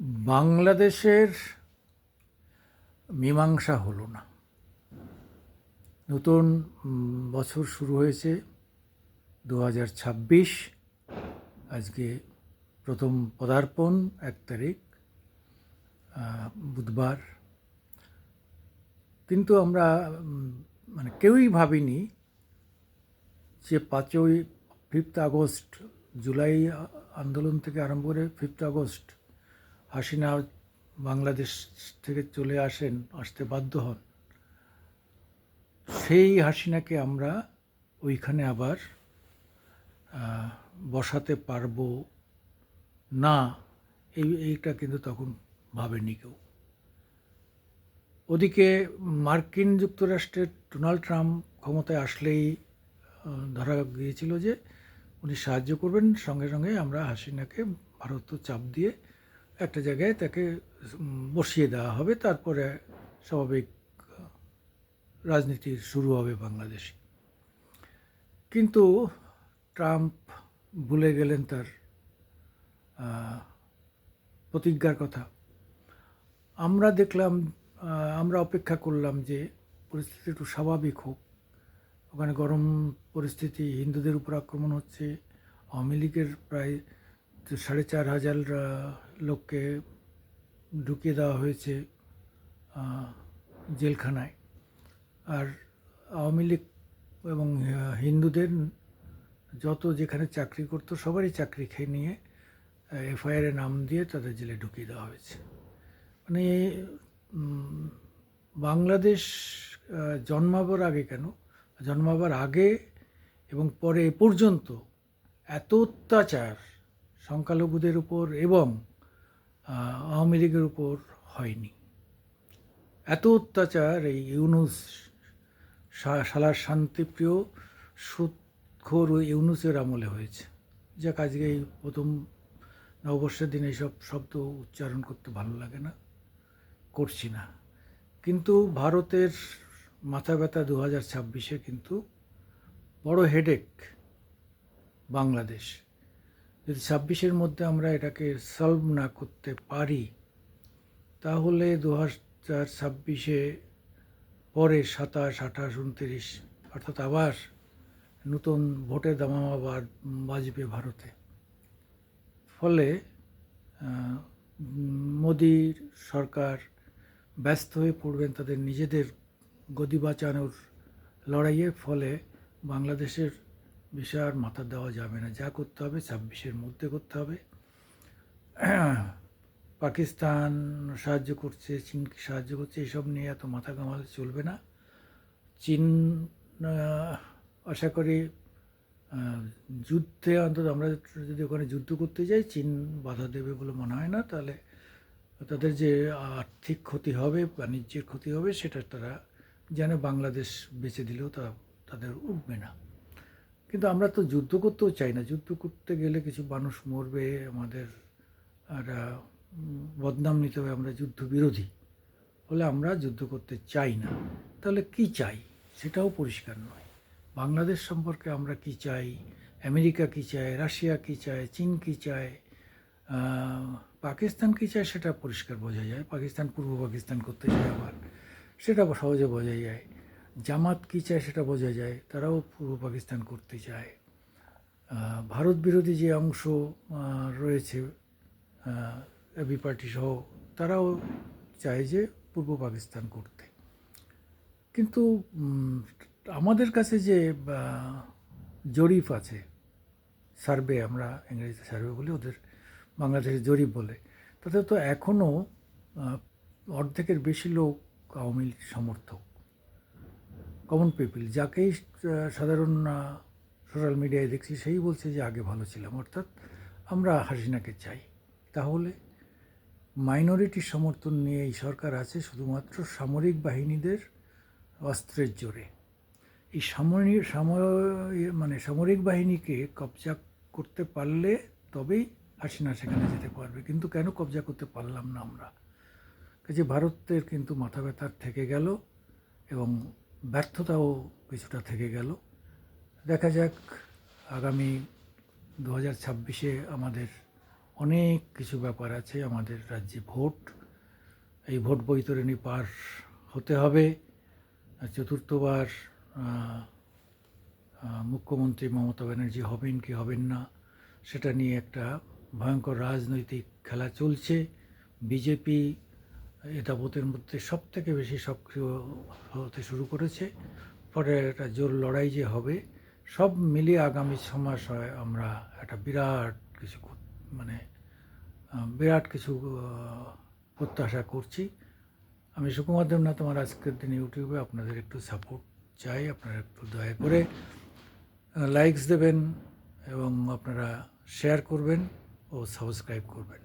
বাংলাদেশের মীমাংসা হলো না। নতুন বছর শুরু হয়েছে দু হাজার ছাব্বিশ। আজকে প্রথম পদার্পণ, এক তারিখ বুধবার। কিন্তু আমরা মানে কেউই ভাবিনি যে পাঁচই ফিফথ আগস্ট, জুলাই আন্দোলন থেকে আরম্ভ করে ফিফথ আগস্ট হাসিনা বাংলাদেশ থেকে চলে আসেন, আসতে বাধ্য হন। সেই হাসিনাকে আমরা ওইখানে আবার বসাতে পারব না, এই, এইটা কিন্তু তখন ভাবেনি কেউ। ওদিকে মার্কিন যুক্তরাষ্ট্রের ডোনাল্ড ট্রাম্প ক্ষমতায় আসলেই ধরা গিয়েছিল যে উনি সাহায্য করবেন। সঙ্গে সঙ্গে আমরা হাসিনাকে ভারত চাপ দিয়ে একটা জায়গায় তাকে বসিয়ে দেওয়া হবে তারপরে স্বাভাবিক আহ, রাজনীতি শুরু হবে বাংলাদেশে। কিন্তু ট্রাম্প ভুলে গেলেন তার প্রতিজ্ঞার কথা। আমরা দেখলাম আমরা অপেক্ষা করলাম যে পরিস্থিতি একটু স্বাভাবিক হোক। ওখানে গরম পরিস্থিতি হিন্দুদের উপর আক্রমণ হচ্ছে আওয়ামী লীগের প্রায় সাড়ে চার হাজার লোককে ঢুকিয়ে দেওয়া হয়েছে জেলখানায়। আর আওয়ামী লীগ এবং হিন্দুদের যত যেখানে চাকরি করতো, সবারই চাকরি খেয়ে নিয়ে এফআইআরে নাম দিয়ে তাদের জেলে ঢুকিয়ে দেওয়া হয়েছে। মানে বাংলাদেশ জন্মাবার আগে কেন? জন্মাবার আগে এবং পরে এ পর্যন্ত এত অত্যাচার সংখ্যালঘুদের উপর এবং আওয়ামী লীগের উপর হয়নি। এত অত্যাচার এই ইউনুস শালার শান্তিপ্রিয় সুদখোর ও ইউনুসের আমলে হয়েছে। যা আজকে এই প্রথম নববর্ষের দিনে এইসব শব্দ উচ্চারণ করতে ভালো লাগে না, করছি না। কিন্তু ভারতের মাথা ব্যথা দু হাজার ছাব্বিশে কিন্তু বড় হেডেক বাংলাদেশ। যদি ছাব্বিশের মধ্যে আমরা এটাকে সলভ না করতে পারি, তাহলে দু হাজার ছাব্বিশে পরে সাতাশ, আঠাশ, উনত্রিশ, অর্থাৎ আবার নতুন ভোটের দামামা বাজবে ভারতে। ফলে মোদির সরকার ব্যস্ত হয়ে পড়বেন তাদের নিজেদের গদি বাঁচানোর লড়াইয়ে ফলে বাংলাদেশের বিষয়ে আর মাথা দেওয়া যাবে না। যা করতে হবে ছাব্বিশের মধ্যে করতে হবে। পাকিস্তান সাহায্য করছে, চীনকে সাহায্য করছে, এসব নিয়ে এত মাথা কামালে চলবে না। চীন আশা করি যুদ্ধে অন্তত আমরা যদি ওখানে যুদ্ধ করতে যাই, চীন বাধা দেবে বলে মনে হয় না। তাহলে তাদের যে আর্থিক ক্ষতি হবে, বাণিজ্যের ক্ষতি হবে, সেটা তারা যেন বাংলাদেশ বেঁচে দিলেও তা তাদের উঠবে না। কিন্তু আমরা তো যুদ্ধ করতেও চাই না। যুদ্ধ করতে গেলে কিছু মানুষ মরবে, আমাদের একটা বদনাম নিতে হবে, আমরা যুদ্ধ বিরোধী ফলে আমরা যুদ্ধ করতে চাই না। তাহলে কি চাই? সেটাও পরিষ্কার নয়। বাংলাদেশ সম্পর্কে আমরা কি চাই? আমেরিকা কি চায়? রাশিয়া কি চায়? চীন কি চায়? পাকিস্তান কি চায়? সেটা পরিষ্কার বোঝা যায়। পাকিস্তান, পূর্ব পাকিস্তান করতে চায় আবার। সেটা সহজে বোঝা যায়। জামাত কি চায় সেটা বোঝা যায়, তারাও পূর্ব পাকিস্তান করতে চায়। ভারত বিরোধী যে অংশ রয়েছে এবি পার্টি সহ, তারাও চায় যে পূর্ব পাকিস্তান করতে। কিন্তু আমাদের কাছে যে জরিপ আছে, সার্ভে, আমরা ইংরেজিতে সার্ভে বলি, ওদের বাংলাদেশের জরিপ বলে, তাতে তো এখনও অর্ধেকের বেশি লোক আওয়ামী সমর্থক। কমন পিপল যাকেই সাধারণ সোশ্যাল মিডিয়ায় দেখছি, সেই বলছে যে আগে ভালো ছিলাম, অর্থাৎ আমরা হাসিনাকে চাই। তাহলে মাইনরিটির সমর্থন নিয়ে এই সরকার আছে শুধুমাত্র সামরিক বাহিনীদের অস্ত্রের জোরে। এই সামরিক মানে সামরিক বাহিনীকে কবজা করতে পারলে তবেই হাসিনা সেখানে যেতে পারবে। কিন্তু কেন কবজা করতে পারলাম না আমরা? কাজে ভারতের কিন্তু মাথা ব্যথার থেকে গেল এবং ব্যর্থতাও কিছুটা থেকে গেল। দেখা যাক আগামী দু হাজার ছাব্বিশে আমাদের অনেক কিছু ব্যাপার আছে, আমাদের রাজ্যে ভোট। এই ভোট বৈতরণী পার হতে হবে। চতুর্থবার মুখ্যমন্ত্রী মমতা ব্যানার্জি হবেন কি হবেন না, সেটা নিয়ে একটা ভয়ঙ্কর রাজনৈতিক খেলা চলছে। বিজেপি এ তাবতের মধ্যে সব থেকে বেশি সক্রিয় হতে শুরু করেছে। পরে একটা জোর লড়াই যে হবে, সব মিলিয়ে আগামী ছ মাস হয় আমরা একটা বিরাট কিছু মানে বিরাট কিছু প্রত্যাশা করছি। আমি সুকুমার দেবনাথ, আমার আজকের দিন ইউটিউবে আপনাদের একটু সাপোর্ট চাই, আপনারা একটু দয়া করে লাইকস দেবেন এবং আপনারা শেয়ার করবেন ও সাবস্ক্রাইব করবেন।